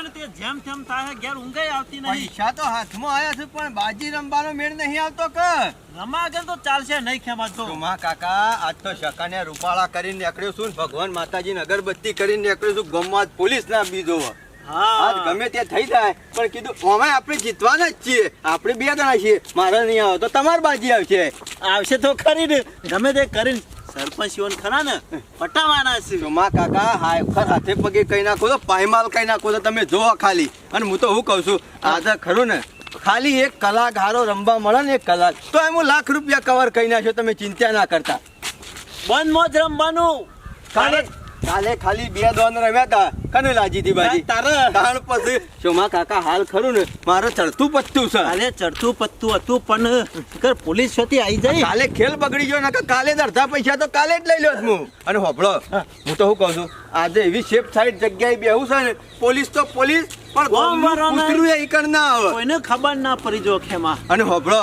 બિચારાના હાથમાં ને તે જેમ તેમ થાય ઘેર ઊંઘાઈ આવતી નહીં. પૈસા તો હાથમાં આયા છે પણ બાજી રમવાનો મેળ નહીં આવતો કે રમા આગળ તો ચાલશે નહીં ખેમાતો માં કાકા આજ તો શકાને રૂપાળા કરીને નીકળ્યો છું ભગવાન માતાજીને અગરબત્તી કરીને નીકળ્યો છું ગમમાં પોલીસ ના બીજો આજ હા. ગમે તે થઈ જાય પણ કીધું અમે આપણે જીતવાના જ છીએ આપણે બે જણા છીએ મારે નહીં આવે તો તમારી બાજી આવશે. આવશે તો ખરી ને ગમે તે કરીને. સરપંચ યોન ખરા ને? પટાવાના છે. માં કાકા હાય ખર હાથે પગે કઈ નાખો તો પાયમાલ કઈ નાખો તો તમે જોવો ખાલી. અને હું તો હું કહું છું આજે ખરું ને ખાલી એક કલાક હારો રમવા મળે ને એક કલાક. તો એમ હું લાખ રૂપિયા કવર કઈ નાખ્યો તમે ચિંતા ના કરતા. બંધ મોજ રમવાનું. કાલે કાલે ખાલી બે દોન રમ્યા હતા કને લાજી હતી બાજી. તારા. તાણ પછી. શોમા કાકા હાલ ખરું ને? મારે ચડતું પત્તું છે. કાલે ચડતું પત્તું હતું પણ કર પોલીસ છોતી આવી જાય કાલે ખેલ બગડી ગયો ને કાલે અડધા પૈસા તો કાલે જ લઈ લો હું. અને હોભળો હું. તો શું કહું છું? આજે એવી સેફ સાઈડ જગ્યાએ બેહું છે ને પોલીસ તો પોલીસ પણ ના આવે. કોઈને ખબર ના પડી જો ખેમાં અને હોભળો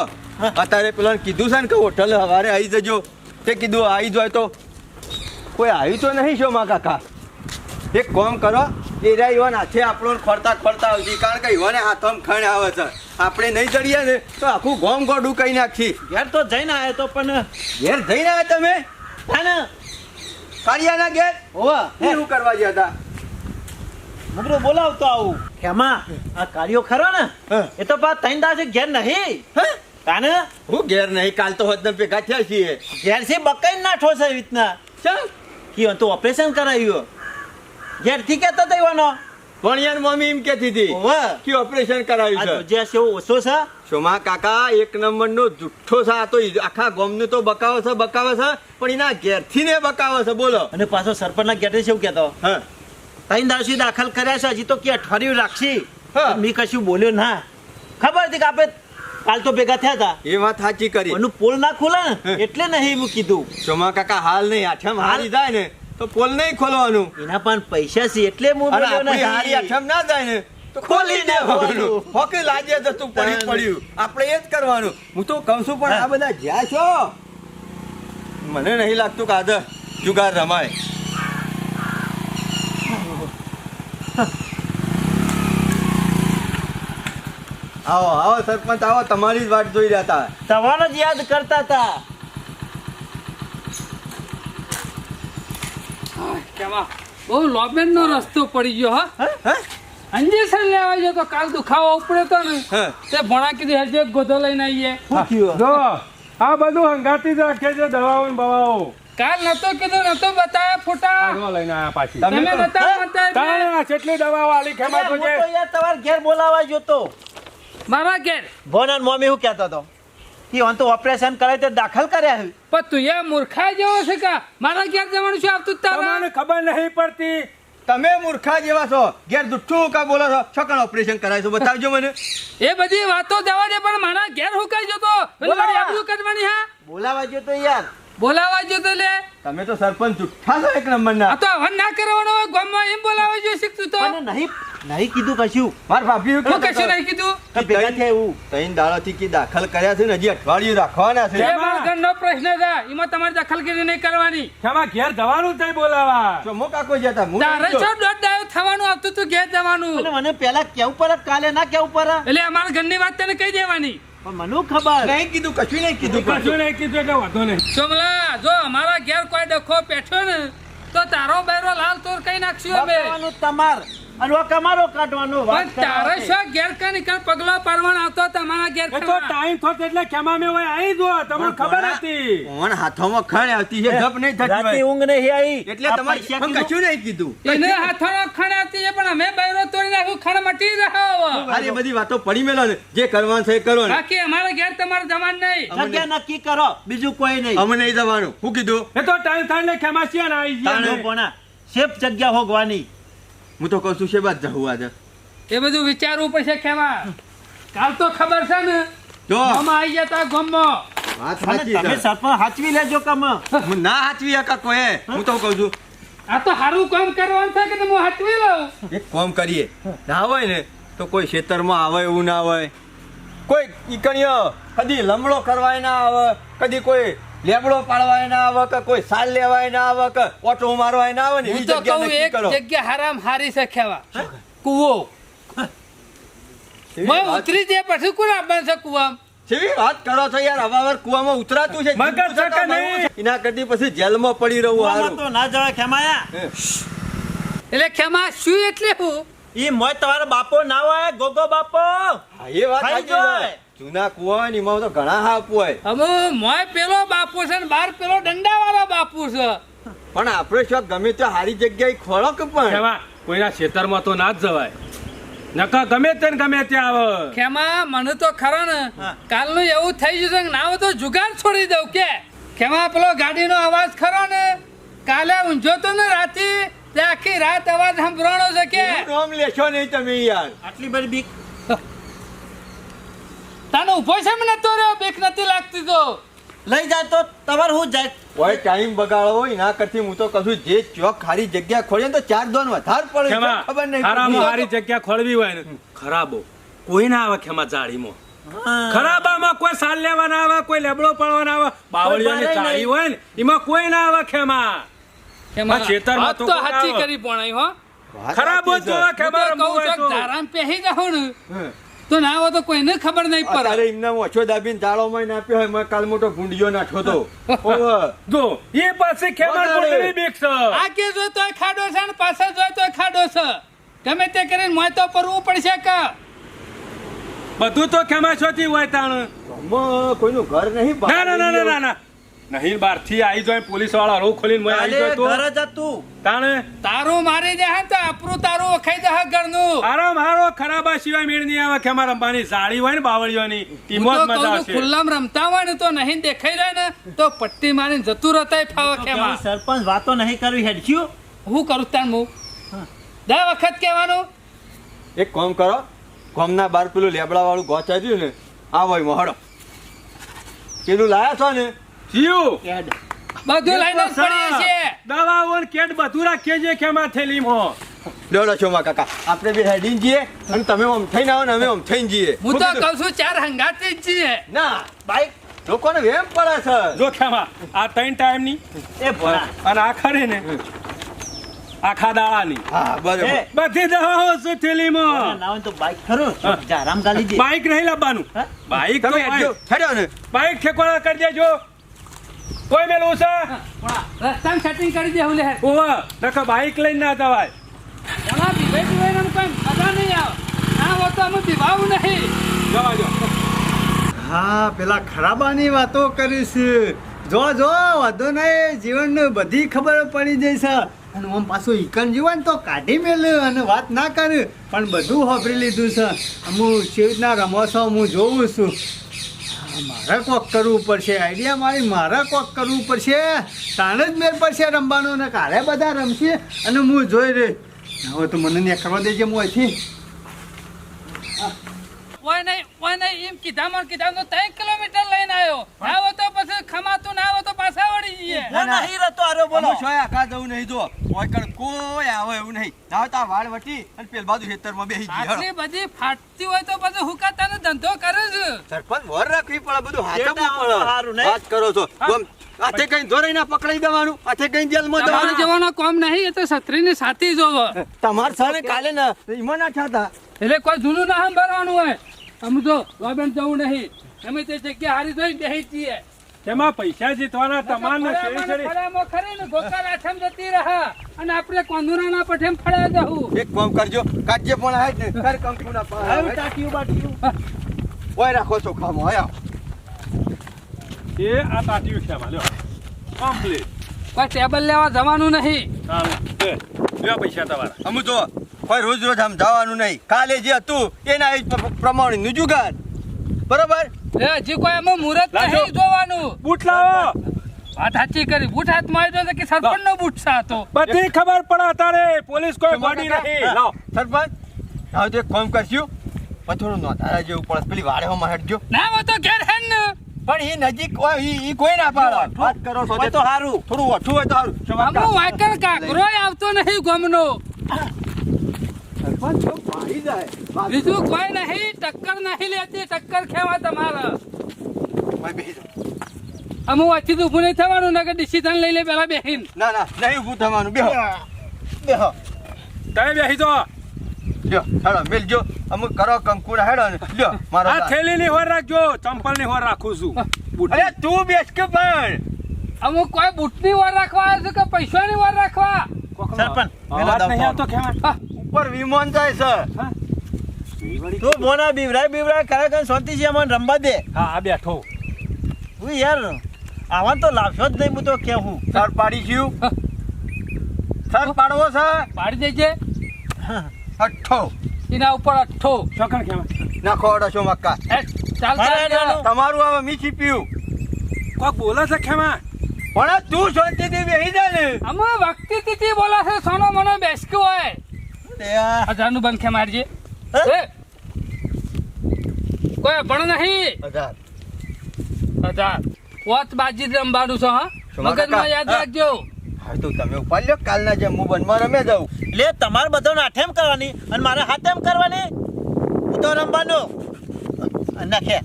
અત્યારે પેલા કીધું છે ને કે હોટલ હવારે આવી જજો. તે કીધું આવી જાય તો કોઈ આવ્યું તો નહીં શોમા કાકા? એક કોમ કરો એરા ઈવન હાથે આપણો ખોરતા ખોરતા આવતી કારણ કે ઈવને હાથમાં ખણ આવે છે. આપણે નહીં ચડીએ ને તો આખું ગોમ ગોડું કહી નાખી ઘેર તો જઈને આવ્યો તો પણ ઘેર જઈને આવ્યા તમે? હા ને. કાળિયાના ઘેર? હોવા. હે, શું કરવા ગયા હતા? મુગરો બોલાવતો આવું. ખેમા આ કાર્યો ખરો ને એ તો પા તૈન દાસે ઘેર નહીં. હે? તાને? હું ઘેર નહીં કાલ તો હોત ભેગા થયા છીએ. ઘેર છે બકાઈ નાઠો છે એ રીતના. ચાલ કીઓ તો ઓપરેશન કરાવ્યું ઘેરથી કેતો તો ઈવાનો. ભણિયાન મમ્મી એમ કહેતી હતી કે ઓપરેશન કરાવ્યું છે. જે છે ઓછો છે. સોમા કાકા એક નંબરનો જુઠ્ઠો છે આ તો આખા આખા નું તો બકાવે છે બકાવે છે પણ એના ઘેરથી ને બકાવે છે બોલો. અને પાછો સરપંચના ગેટે છે એવું કેતો હા. તૈન દાસી દાખલ કર્યા છે હજી તો કે અઠવાડિયું રાખશી. હા. મેં કશું બોલ્યો ના. ખબર હતી કે આપણે કાલ તો ભેગા થયા હતા એ વાત સાચી કરી. એનું પોલ ના ખોલે ને એટલે નહીં હું કીધું. ચોમા કાકા હાલ નહીં આઠમ? હારી જાય ને તો પોલ નહીં ખોલવાનું. એના પણ પૈસા છે એટલે હું બોલ્યો આપણી હારી. આઠમ ના જાય ને તો ખોલી દેવાનું હોકે લાજે જતું પડી પડ્યું. આપણે એ જ કરવાનું. હું તો કહું છું પણ આ બધા જ્યાં છો? મને નહીં લાગતું કાદર જુગાર રમાય. આવો આવો સરપંચ આવો તમારી જ વાટ જોઈ રહ્યા હતા. તમારો જ યાદ કરતા હતા. કેમાં બહુ લોબેન નો રસ્તો પડી ગયો હા? હે? અંજેસર લેવા ગયો તો કાલ દુખાવો ઉપડે તો ને. તે ભણા કીધું હેજે ગોધો લઈને આવીએ. જો આ બધું હંગાતી જ રાખે છે દવાઓ ને બવાઓ. કાલ નતો કીધું નતો બતાવે ફોટા. લઈને આયા પાછી. તમે બતાવે નતા બતાવ્યા. કેટલી દવાઓ આલી ખેમા તો તો યાર ઘેર બોલાવા જોતો મારા ઘેર ભોન મમ્મી હું કહેતો હતો કે ઓન તો ઓપરેશન કરે તે દાખલ કર્યા છે પણ તું એ મૂર્ખા જેવો છે કા? મારા ઘેર જવાનું છે આવતું જ તારા? મને ખબર નહીં પડતી. તમે મૂર્ખા જેવા છો ઘેર જુઠ્ઠું કા બોલો છો છોકરા ઓપરેશન કરાય છે બતાવજો મને. એ બધી વાતો જવા દે પણ મારા ઘેર હુકાઈ જતો. બોલાવા આબરૂ કરવાની હા? બોલાવા જો તો લે તમે તો સરપંચ જુઠ્ઠા છો એક નંબરના. આ તો હવન ના કરવાનો હોય ગામમાં એમ બોલાવા જો શીખતું તો. નહીં નહીં કીધું કશું. માર ભાભી હું કશું નહીં કીધું? કે ભેગા થયા એવું. ત્રણ દાડાથી કી દાખલ કર્યા છે ને હજી અઠવાડિયું રાખવાના છે. એ મારા નો પ્રશ્ન છે. એમાં તમારે દખલગીરી નહીં કરવાની. ખેમા ઘેર જવાનું થઈ બોલાવા. તો મો કાકો જતા હું તારે છો. શું ડાયો થવાનું આવતું તું ઘેર જવાનું. એટલે મને પહેલા કેવું પર કાલે ના કેવું પર એટલે અમારા ઘરની વાત તને કહી દેવાની. પણ મને ખબર. નહીં કીધું કશું નહીં કીધું કશું નહીં કીધું એટલે વાંધો નહીં. સોમલા જો અમારા ઘેર કોઈ ડખો પેઠ્યો ને તો તારો બૈરો લાલ તોર કઈ નાખશું અમે? તમાર. અને ઓ કમારો કાઢવાનો વાત તારે. શું ઘેર કા નીકળ પગલો પાડવાનો આવતો તમારા ઘેર તો ટાઈમ થતો એટલે ખેમા મે હોય આવી જો તમને ખબર હતી. કોણ હાથોમાં ખણ આવતી છે ગપ નહીં થતી રાતે ઊંઘ નહીં આવી. એટલે તમારે કશું નહીં કીધું. એને હાથોમાં ખણ આવતી છે પણ અમે બૈરો તોડી નાખ્યું ખણ મટી રહ્યો અરે બધી વાતો પડી મેલો ને જે કરવાનું છે એ કરો ને બાકી અમારા ઘેર તમારે જવાનું નહીં. જગ્યા નક્કી કરો બીજું કોઈ નહીં. અમે નહીં જવાનું. હું કીધું? એ તો ટાઈમ થાય એટલે ખેમા છે ને. આવી જાય સેફ જગ્યા હોગવાની. હું તો કહું છું છે બાદ જવું આજે? એ બધું વિચારવું પડશે કેવા કાલ તો ખબર છે ને જો. ગમ આવી જતા ગામમાં. વાત સાચી તમે છે સરપંચ હાચવી લેજો કમ હું ના હાચવી હકા કોઈ હું? તો કહું છું. આ તો સારું કામ કરવાનું છે કે હું હાચવી લઉં? એક કામ કરીએ. ના હોય ને તો કોઈ ખેતરમાં આવે એવું ના હોય. કોઈ ઈકણીય કદી લમડો કરવાય ના આવે કદી કોઈ લેબડો પાડવાય ના આવક કોઈ સાલ લેવાય ના આવક ઓટો મારવાય ના આવે ને હું તો કહું એક જગ્યા હરામ હારી છે ખેવા. કૂવો. મેં ઉતરી દે પછી કોણ આપવાનું છે કૂવામાં? જેવી વાત કરો છો યાર હવાવર કુવામાં ઉતરાતું છે મગર જીવતું નહીં. એના કરતી પછી જેલમાં પડી રહું હારું. તો ના જવા ખેમાયા. એટલે ખેમા શું એટલે હું? ઈ મોય તમારો બાપો ના હોય ગોગો બાપો. હા, એ વાત સાચી છે. જૂના કુવા હોય ને એમાં તો ઘણા હાપ હોય. અમે મોય પેલો બાપુ છે ને બાર પેલો ડંડા વાળો બાપુ છે. પણ આપણે શું ગમે તે સારી જગ્યાએ ખોળો કે પણ કોઈના ખેતરમાં તો ના જ જવાય. નકા ગમે તે ને ગમે ત્યાં આવે. ખેમા મને તો ખરા ને કાલનું એવું થઈ જશે કે ના હોય તો જુગાર છોડી દઉં કે. ખેમા પેલો ગાડીનો અવાજ ખરો ને કાલે ઊંઝો તો ને રાતે આખી રાત અવાજ સંભળાણો છે કે? નામ લેશો નહીં તમે યાર. આટલી બધી બીક. તને ઊભો છે મને તો રહ્યો બીક નથી લાગતી તો. લઈ જાય તો તમાર હું જાય? કોઈ ટાઈમ બગાડો હોય ના કરતી હું તો કશું જે ચોક ખારી જગ્યા ખોલીએ તો ચાર દોન વધાર પડે. ખબર નહીં ખરાબ પડતી. જગ્યા ખોળવી હોય ને. ખરાબો. કોઈ ના આવે ખેમા જાળીમાં. ખરાબામાં કોઈ સાલ લેવાના આવે કોઈ લેબડો પડવાના આવે. બાવળીઓની ચાળી હોય ને એમાં કોઈ ના આવે ખેમા. ખેમા ખેતરમાં તો તો કોણ સાચી આવે? કરી પણ હો. વાત ખરાબો જો છે. હું તો ખેમા કહું હોય છું તો. ધારામાં પહેરી જાઓ ને તો ના હોય તો કોઈને ખબર નહીં પડે. અરે એમને ઓછો દાબીને જાળોમાં નાખ્યો હોય કાલ મોટો ગુંડિયો નાખ્યો તો. જો એ પાસે ખેમા વધારે. બેક છે આગે જો તોય ખાડો છે ને પાછળ જો તોય ખાડો છે. ગમે તે કરીને મોય તો પરવું પડશે કે. બધું તો ખેમા છોતી હોય તાણ. કોઈનું ઘર નહીં ના ના ના ના ના. નહીં બારથી આવી જાય પોલીસવાળા રો ખોલીને મોય આવી કાલે તો. ઘર તો જ હતું. તાણે? તારું મારી દે હે તો આપણું તારું વખાઈ દે હે ઘરનું. આરામ મારો ખરાબા સિવાય મેળ નહીં આવે ખેમા અંબાની જાળી હોય ને બાવળીઓની. ટીમો જ મજા આવશે ખુલ્લામ રમતા હોય ને તો નહીં દેખાઈ રહે ને તો પટ્ટી મારીને જતું રહેતાય ફાવે તો ખેમા સરપંચ વાતો નહીં કરવી હેડક્યું હું કરું તાણ હું. દર વખત કહેવાનું. એક કામ કરો ગામના બાર પેલું લેબડા વાળું ગોચા ને આ હોય મહડો પેલું લાયા છો ને? જીવ! કેડ. બધું લઈને જ પડીએ છીએ. દવાઓ ને કેટ બધું રાખીએ છીએ ખેમા થેલીમાં છો માં કાકા. આપણે બે હેડીને જઈએ અને તમે આમ થઈને આવો ને અમે આમ થઈને જઈએ હું તો કહું છું ચાર હંગાતી જ છીએ ના બાઈક લોકોને વેમ પડે છે. જો ખેમા આ ત્રણ ટાઈમની એ ભોળા. અને આ ખરે ને આખા દાડાની હા બરાબર. બધી દવાઓ છે થેલીમાં. ના હોય તો બાઈક ખરું. હા. જારામ ગાલી દે બાઈક નહીં લાવવાનું. બાઈક તો તમે હેડ્યો ને. બાઈક ઠેકવાના કરી દેજો. કોઈ મેલું છે? રસ્તામાં સેટિંગ કરી દે હું લે. ઓવા નકર બાઈક લઈને ના જવાય. એમાં બીવાઈ બીવાઈને કોઈ મજા નહીં આવે. ના હો તો અમે બીવાવું નહીં. જવા જો હા પેલા ખરાબાની વાતો કરીશ જો જો વાંધો નહીં જીવનને બધી ખબર પડી જઈ છે. અને આમ પાછું ઈકન જીવન તો કાઢી મેલ અને વાત ના કર. પણ બધું હોભરી લીધું છે. હું કેવી રીતના રમો છો હું જોઉં છું. મારે કોક કરવું પડશે. આઈડિયા મારી મારે કોક કરવું પડશે. તાણે જ મેર પડશે રમવાનું ને કાલે બધા રમશે અને હું જોઈ રહી હવે તો મને ને કરવા દેજે હું અહીંથી. ઓય નહીં ઓય નહીં એમ કીધા મને કીધા તો ત્રણ કિલોમીટર લઈને આવ્યો. આવો તો પછી ખમાતું ના આવો તો હું નહીં રહેતો આરો બોલો. બોલો આખા જવું નહીં જો કોઈ કણ કોઈ આવે એવું નહીં. ના હોય વાળ વટી અને પેલ બાજુ ખેતરમાં બેસી જઈએ આટલી બધી ફાટતી હોય તો પછી હુકાતાનો ધંધો કરે છે? સરપંચ વર રાખવી પડે બધું હાથમાં પડે. વાત કરો છો. ગમ હાથે કઈ ધોરાઈ ના પકડાઈ દેવાનું હાથે કઈ જેલમાં તમારે દેવાનું જવાનો કોમ નહીં એ તો છત્રીની સાથી જોવો. તમાર સામે કાલે ના ઈમાં ના થતા એટલે કોઈ જૂનું ના સાંભળવાનું હોય. અમે તો જવું નહીં. અમે તે જગ્યા હારી જોઈ જ છીએ. તેમાં પૈસા જીતવાના તમારને ફળામાં ને ગોકા લાઠમ જતી રહે અને આપણે કોંદુરાના પઠેમ ફળા જવું એક કામ કરજો કાજે પણ આ જ ને કર કંકુના આવ્યું પા ટાટિયું બાટીયું. ઓય રાખો છો ખામો આયા એ આ ટાટીયું છે માલ્યો લ્યો. કમ્પ્લીટ કોઈ ટેબલ લેવા જવાનું નહીં. ચાલો લ્યો પૈસા તમારા. અમુ તો કોઈ રોજ રોજ આમ જવાનું નહીં. કાલે જે હતું એના જ પ્રમાણે નું જુગાર બરોબર? એ હજી કોઈ એમાં મુહૂર્ત લાજો. નહીં જોવાનું. બૂટ લાવો. વાત સાચી કરી. બૂટ હાથમાં આવ્યો તો કે સરપંચ નો બૂટ આ બધી ખબર પડે તારે પોલીસ કોઈ બોડી નહીં. લાવો સરપંચ આવ જે કોમ કામ કરશું. પછી થોડું નોંધારા જેવું પડે. પેલી વાડેમાં હટજો ના હું તો ઘેર હે ને. પણ એ નજીક ઈ કોઈ ના પાડે. વાત કરો છો તો હારું. થોડું ઓછું હોય તો સારું અમુ વાકર કાકરો આવતો નહીં ગમનો. સરપંચ તો પાડી જાય. બીજું કોઈ નહીં ટક્કર નહીં લેતી ટક્કર ખેવા તમારે. અમુક વાતથી તો ઊભું નહીં થવાનું ને કે ડિસિઝન લઈ લે પેલા બેહીન ના ના નહીં ઊભું થવાનું બેહો. બેહો. તમે બેહી જો લ્યો હેડો મિલજો અમુક કરો કંકુડા હેડો ને. લ્યો મારો આ હોર રાખજો ચંપલની હોર રાખું છું. અરે તું બેસ કે પણ અમુક કોઈ બૂટની વાર રાખવા આવે છે કે પૈસાની વાર રાખવા? સરપંચ, પેલો નહીં આવતો ખેમા ઉપર વિમાન જાય સર. તું મોના બીવરાય બીવરાય ખરેખર શાંતિ છે અમને રમવા દે. હા આ બેઠો. હું યાર આવા તો લાવશો જ નહીં હું તો કેવું સર પાડી છું સર પાડવો છે? પાડી દેજે. અઠ્ઠો. એના ઉપર અઠ્ઠો. ચોકણ ખેમા નાખો અડસો મક્કા. એ, ચાલ ચાલ, તમારું હવે મીઠી પીયું કોક બોલે છે ખેમા? પણ તું શાંતિથી બેસી જા ને. અમે વક્તિ તિથિ બોલા છે સોનો મનો બેસક્યું હોય. હજારનું બંધ ખે મારજે હે? કોઈ પણ નહીં? હજાર હજાર પોત બાજી રમવાનું છે હા? મગજમાં યાદ રાખજો. હા તો તમે ઉપાડ લ્યો કાલના જેમ? હું બનમાં રમે જાઉં. એટલે તમારે બધાને આઠેમ કરવાની અને મારે હાથેમ કરવાની. હું તો રમવાનો. નાખે.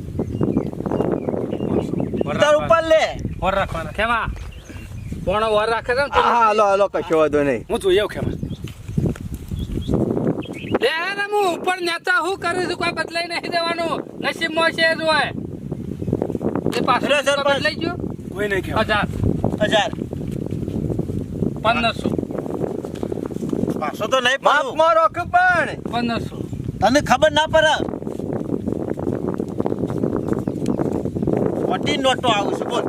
તાર ઉપર લે. હોર રાખવાના. કેમાં પોણો વર રાખે છે હા હાલો હાલો કશો વાંધો નહીં. હું જોઈએ આવું ખેમા લે ને હું ઉપર નેતા હું કરું છું કોઈ બદલાઈ નહીં દેવાનું. નસીબમાં છે જ હોય. એ પાછળ. બદલાઈ ગયો? કોઈ નહીં ખેમા હજાર. હજાર. પંદરસો. પાછો તો નહીં પડું માપમાં રોક પણ. પંદરસો. તને ખબર ના પડે? મોટી નોટો આવું છું બોલ.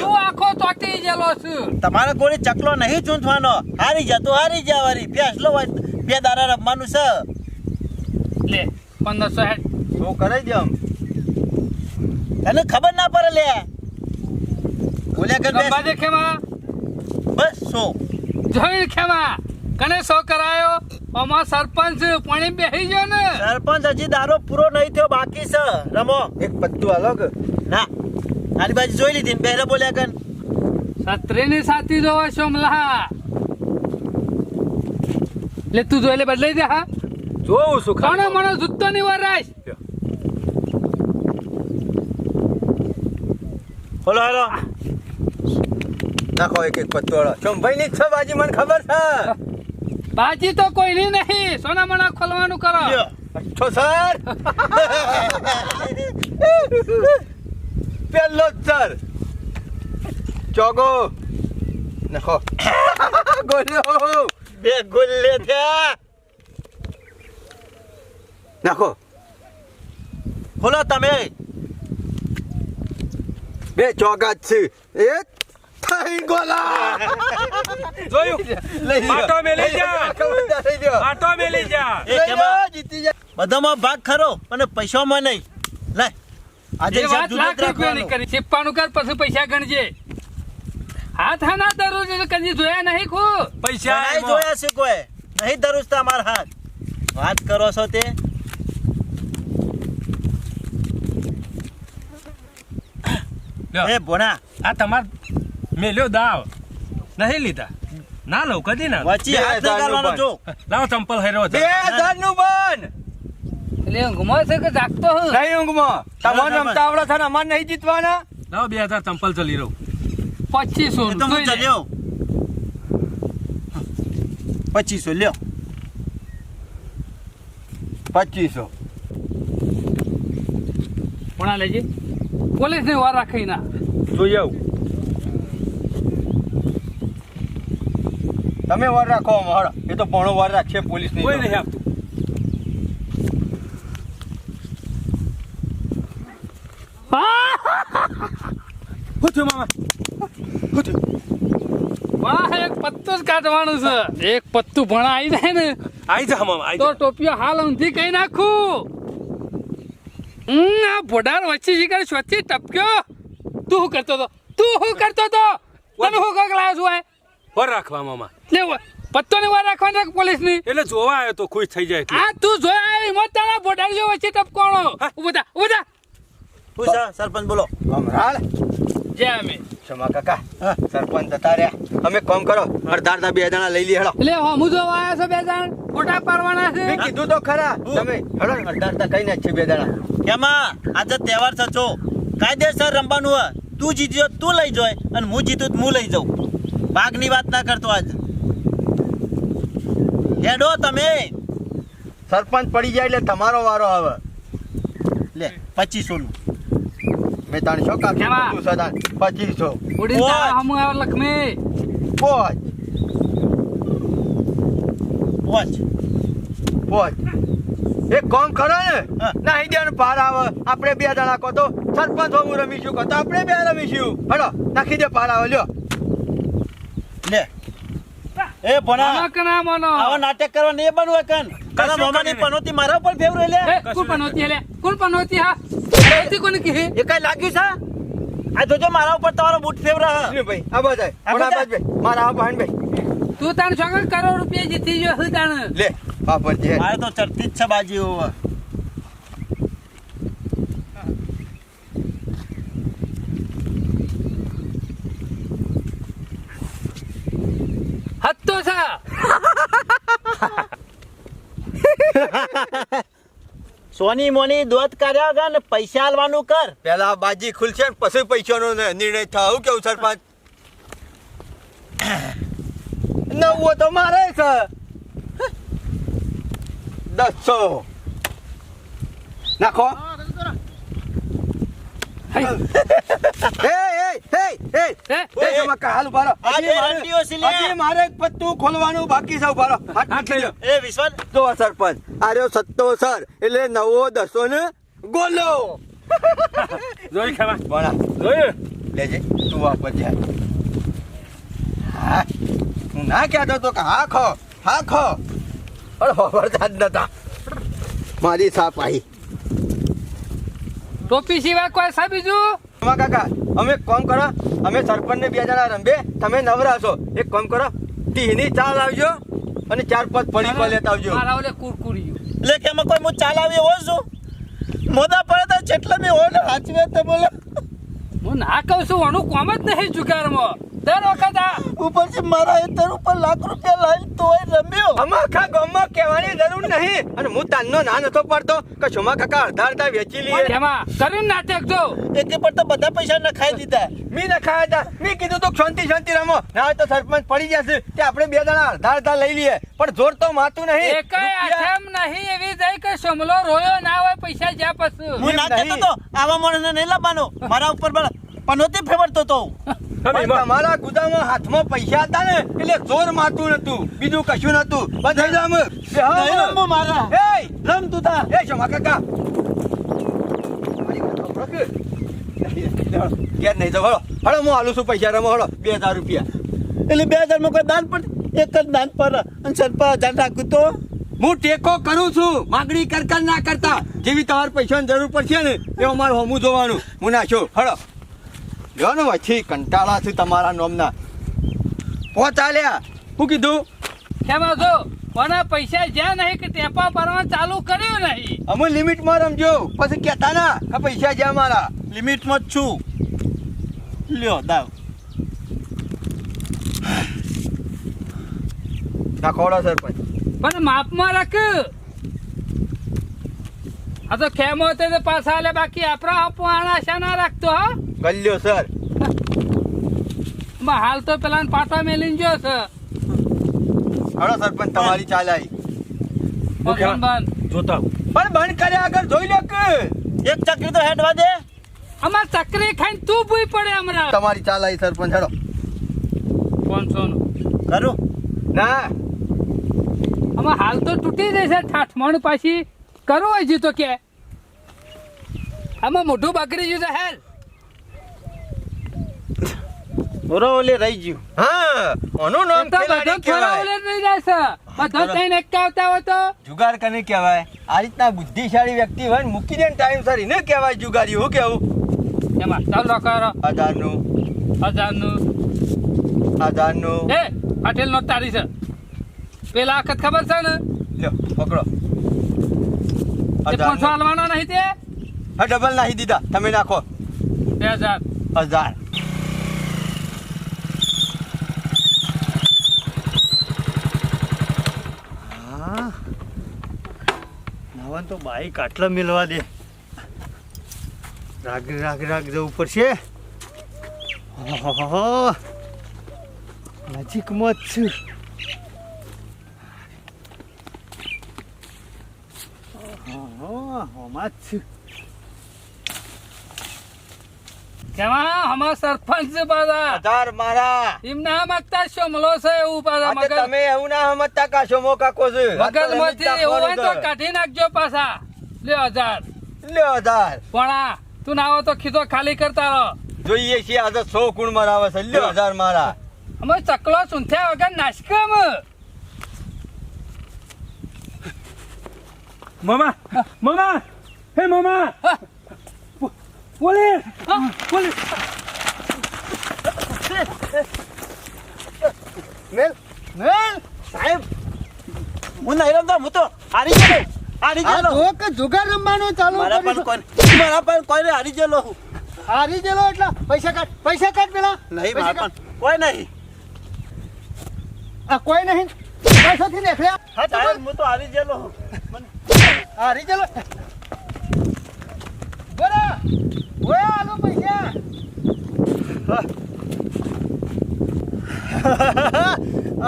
તું આખો તોટી ગયેલો છું. તમારે કોઈ ચકલો નહીં ચૂંટવાનો હારી જા તો હારી જા વારી ફેસલો બે દારા રમવાનું છે. લે પંદરસો હેડ શું કરાઈ દઉં તને ખબર ના પડે લે. બોલ્યા કર બેસ. દે ખેમા. બસ સો જોઈ ખેમા. કને સો કરાયો? અમાર સરપંચ પાણી બેહી ગયો ને. સરપંચ હજી દારો પૂરો નહીં થયો બાકી છે. રમો. એક પત્તું અલગ. ના. આની બાજુ જોઈ લીધી ને બેરે બોલ્યા કર. છત્રીની સાથી જોવા શોમલા લે તું જોઈ લે બદલાઈ દે હા. જોઉં છું કોનો મને જુત્તો ની વાર રાખ હલો હલો. નાખો એક એક પત્તો વાળો ચંભાઈ ની છે બાજી મને ખબર છે. બાજી તો કોઈની નહીં સોના મણા ખોલવાનું કરો. છો સર? પેલો સર. ચોગો. નાખો. ગોલ્યો. બે ગુલ્લે થયા. નાખો. બોલો તમે. બે ચોગા જ છે. એ થઈ ગોલા. જોયું. પાટો મેલી જા. આટો મેલી જા. એ કેમાં? જીતી જા. બધામાં ભાગ ખરો અને પૈસામાં નહીં. લે આજે વાત લાખ રૂપિયાની રાખવાનું. કરી. ચીપવાનું કર પછી પૈસા ગણજે. હાથ હાના દરરોજ કદી જોયા નહીં ખુ પૈસા નહીં જોયા છે કોઈ. નહીં ધરુજતા મારા હાથ. વાત કરો છો તે? એ ભોણા. આ તમાર મેલ્યો દાવ. નહીં લીધા. ના લઉં કદી ના વચ્ચે હાથ હજારનું જો. લાવો ચંપલ હેરો બે હજારનું બન એટલે ઊંઘમાં છે કે જાગતો હું? નહીં ઊંઘમાં. તમારે રમતા આવડે છે ને અમારે નહીં જીતવાના. લાવો બે હજાર ચંપલ ચલી રહું. પચીસો એ તો હું જોઈ લે. ચલ્યો. પચીસો લ્યો. પચીસો. ભણા લેજે. પોલીસની વાર રાખી ના જોઈ આવું. તમે વાર રાખો અમારા એ તો પોણો વાર રાખશે પોલીસ કોઈ નહીં આપતું શું થયું મામા. શું થયું વાહ એક પત્તું જ કાઢવાનું છે. એક પત્તું ભણા આવી જાય ને. આઈ જા મામા તો ટોપીઓ હાલ ઊંધી કઈ નાખું? આ ભોડાર વચ્ચે શિકાર સ્વચ્છી ટપક્યો. તું શું કરતો તો તું શું કરતો તો તને શું કક લાવ્યો છું? રાખવા મામા. લે પત્તો ની વાર રાખવાની રાખ પોલીસની એટલે જોવા આવ્યો તો ખુશ થઈ જાય હા તું જોયા આવી મત તારા ભોડાર જો વચ્ચે ટપકોણો. ઊભા ઊભા સરપંચ બોલો. હમણાં. જય અમે ક્ષમા કાકા. સરપંચ જતા રહ્યા. અમે કોમ કરો. અડધા અડધા બે જણા લઈ લઈએ હેડો એટલે હમુ જો આયા છે બે જણ ફોટા પાડવાના છે. મેં કીધું તો ખરા. તમે હેડો અડધા અડધા કઈ ના છે બે જણા કેમાં? આજે તહેવાર છે છો કાયદેસર રમવાનું હોય. તું જીત્યો તું લઈ જોય. અને હું જીતું તો હું લઈ જાઉં. ભાગની વાત ના કરતો આજ. હેડો તમે. સરપંચ પડી જાય એટલે તમારો વારો આવે. લે પચીસો નું મેં તાણ શું કેવા? બધું સદાન. પચીસો ઉડીને ઓય. તારા હમું આવે લક્ષ્મી. પોચ. વોચ પોચ. એક કામ કરો ને. ના નાહી દેવાનું પાર આવે. આપણે બે જણા કહો તો સરપંચ હોવું રમીશું કહો તો આપણે બે રમીશું. હડો નાખી દે પાર આવે લ્યો. લે. એ ભણા. મોનો કે ના મોનો આવા નાટક કરવા નહીં બનવું કન. કના મોમાની પનોતી મારા ઉપર ફેવરે લે. એ, કોણ પનોતી હે લે. કોણ પનોતી હા? પનોતી કોને કે એ કઈ લાગ્યું છે? આ જોજો મારા ઉપર તમારો બૂટ ફેવરે હ ભાઈ? આ બધા આ પણ આ ભાઈ? મારા આ બહેન ભાઈ. તું તાણ છોકરા કરોડ રૂપિયા જીતી ગયો હું તાણ. લે છે મારે તો ચરતી જ છે બાજી હવે. હત્તો છે. સોની મોની દોત કર્યા વગર ને પૈસા આલવાનું કર. પેલા બાજી ખુલશે ને પછી પૈસાનો નિર્ણય થાય. કેવું સરપંચ? નવો તો મારે છે. દસો નાખો. ખોલવાનું બાકી છે ઊભા હાથ મૂકી લ્યો. એ વિશ્વાસ? જો સરપંચ. આ રહ્યો સત્તો સર એટલે નવો દસો ને ગોલો. જોઈ ખાવા. ભણા જોયું લેજે તું હા હું ના કહેતો તો કે હા ખો હા ખો. પણ જ નતા. મારી સાપ આવી ટોપી સિવાય કોઈ છે? બીજું એમાં કાકા અમે કોમ કરો અમે સરપંચ ને બે જણા રંબે તમે નવરા છો. એક કોમ કરો ટીની ચા લાવજો અને ચાર પાંચ પડી પર લેતા આવજો. મારા ઓલે કુરકુરી એટલે કે એમાં કોઈ હું ચાલાવી હોઉં છું? મોદા પડે તો જેટલા બી હોય ને હાચવે તો બોલો. હું ના કહું છું અણુ કોમ જ નહીં જુગારમાં. દર વખત આ ઉપરથી મારા હેતર ઉપર લાખ રૂપિયા લાવી તોય રમ્યો. આમાં ખા ગામમાં કહેવાની જરૂર નહીં. અને હું તાનનો ના નતો પડતો કે સોમા કાકા અડધા અડધા વેચી લઈએ. એમાં કર્યું નાટક જો. એકે પર તો બધા પૈસા નખાઈ દીધા. મી નખાયા હતા. મી કીધું તો શાંતિ શાંતિ રમો. ના તો સરપંચ પડી જશે. કે આપણે બે જણા અડધા અડધા લઈ લઈએ. પણ જોર તો માતું નહીં. એકાય આઠમ નહીં એવી જાય કે સમલો રોયો ના હોય પૈસા જ્યાં પછી. હું ના કહેતો તો આવા માણસને નહીં લાવવાનો. મારા ઉપર પણ પનોતી ફેવરતો તો તમારા ગુદામાં હાથમાં પૈસા હતા ને એટલે જોર માતું નતું. બીજું કશું નતું. બસ થઈ જામ મારા. એ રમ તું તા એ શોમા કાકા મારી વાત સાંભળો કે? ઘેર નહીં તો હળો. હળો હું આલું છું પૈસા રમો હળો. બે હજાર રૂપિયા. એટલે બે હજારમાં કોઈ દાન પણ એક જ દાન પર અને સરપા હજાર નાખ્યું તો? હું ટેકો કરું છું. માગણી કર કર ના કરતા. જેવી તમારે પૈસાની જરૂર પડશે ને એવું અમારે હોમું જોવાનું. હું નાખ્યો હળો. લ્યો ને વચ્ચે કંટાળા છે તમારા નોમના. પહોંચાલ્યા શું કીધું? કેમાં જો મને પૈસા જ્યાં નહીં કે ટેપા ભરવાનું ચાલુ કર્યું નહીં. અમે લિમિટમાં રમજો. પછી કહેતા ના કે પૈસા જ્યાં મારા. લિમિટમાં જ છું. લ્યો દાવ. નાખોડો સરપંચ. પણ માપમાં રાખ. આ તો ખેમો તે પાછા લે બાકી આપણા આપવાના આશા ના રાખતો હા. ગલ્યો સર. માં હાલ તો પેલા પાટા મેલીને જો સર. હળો સરપંચ તમારી ચાલ આવી જોતા. પણ બંધ કર્યા આગળ જોઈ લો કે. એક ચકરી તો હેડવા દે. અમાર ચકરી ખાઈને તું ભૂઈ પડે હમણાં. તમારી ચાલ આવી સરપંચ હળો. પાંચસો નું કરો? ના. અમાર હાલ તો તૂટી જશે ઠાઠમણ પાછી. કરવું હજી તો કે? આમાં મોઢું બગડી ગયું છે હેલ. બરો ઓલે રહી ગયું. હા ઓનું નામ તો બધો થોડા ઓલે જ રહી જશે બધો થઈને એકાવતા હોય તો? જુગાર કને કહેવાય? આ રીતના બુદ્ધિશાળી વ્યક્તિ હોય ને મૂકી દે ટાઈમ સર કહેવાય જુગારી હું કેવું એમાં ચાલો કરો. હજારનું હજારનું હજારનું એ પાટેલ નો તારી છે. પેલા વખત ખબર છે ને? લ્યો પકડો. પાંચસો. હાલવાના નહીં તે? હા ડબલ નાખી દીધા. તમે નાખો. બે હજાર. હજાર. હા. નાવન તો બાઈક આટલા મેળવા દે. રાગ રાગ રાગ જવું પડશે. નજીકમાં જ છું ઓહો હોમાં જ છું કેવા હમા સરપંચ પાછા. મારા. એમ ના માગતા છો મલો છે એવું પાછા મગજ તમે એવું ના સમજતા કાશો મો કાકો છે. આ તો મગજમાંથી એમ જ એવું હોય તો કાઢી નાખજો પાછા. લ્યો હજાર લ્યો હજાર પણ તું ના આવો તો ખીધો ખાલી કરતા રહો. જોઈએ છીએ આજે સો કુણ મરાવે છે. લ્યો હજાર મારા. અમે ચકલો સુંથ્યા વગર નાશકમ મામા મામા હે મામા. પોલીસ પોલીસ મેલ મેલ સાહેબ હું નહીં રમતો હું તો હારી ગયેલો. હારી ગયેલો. જો કે જુગાર રમવાનું ચાલુ મારા પણ. કોઈ મારા પણ કોઈને હારી ગયેલો હું. હારી ગયેલો એટલે પૈસા કાઢ પૈસા કાઢ પેલા. નહીં પૈસા મારા. પણ કોઈ નહીં. આ કોઈ નહીં. પૈસાથી નીકળ્યા. હા તો સાહેબ હું તો હારી ગયેલો મને હારી ગયેલો બોલા, ઓય, આલો પૈસા.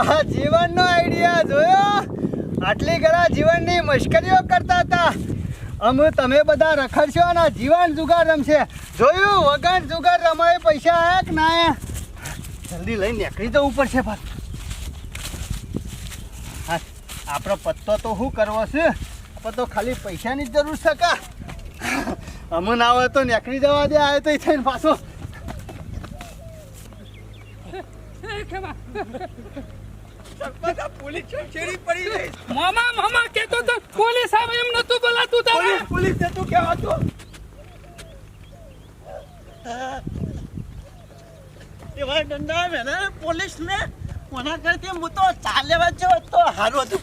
આ જીવનનો આઈડિયા જોયો? આટલી ઘણા જીવનની મુશ્કેલીઓ કરતા હતા. અમે તમે બધા રખડશો અને જીવન જુગાર રમશે. જોયું, વગર જુગાર રમાય પૈસા આયા કે ના જલ્દી લઈને નીકળી જવું પડશે હા, આપણો પત્તો તો શું કરવો છે? આપણે તો ખાલી પૈસાની જ જરૂર છે કા? અમે ના હોય તો નીકળી જવા દે આવે તો થઈને પાછો. પોલીસ છેડી પડી ગઈ મામા મામા કેતો તો પોલીસ આવે એમ નતું બોલાતું તારે? પોલીસ ને તું એવા દંડા આવે ને કોના કરતી? હું તો ચાલ લેવા જેવો તો હારું હતું.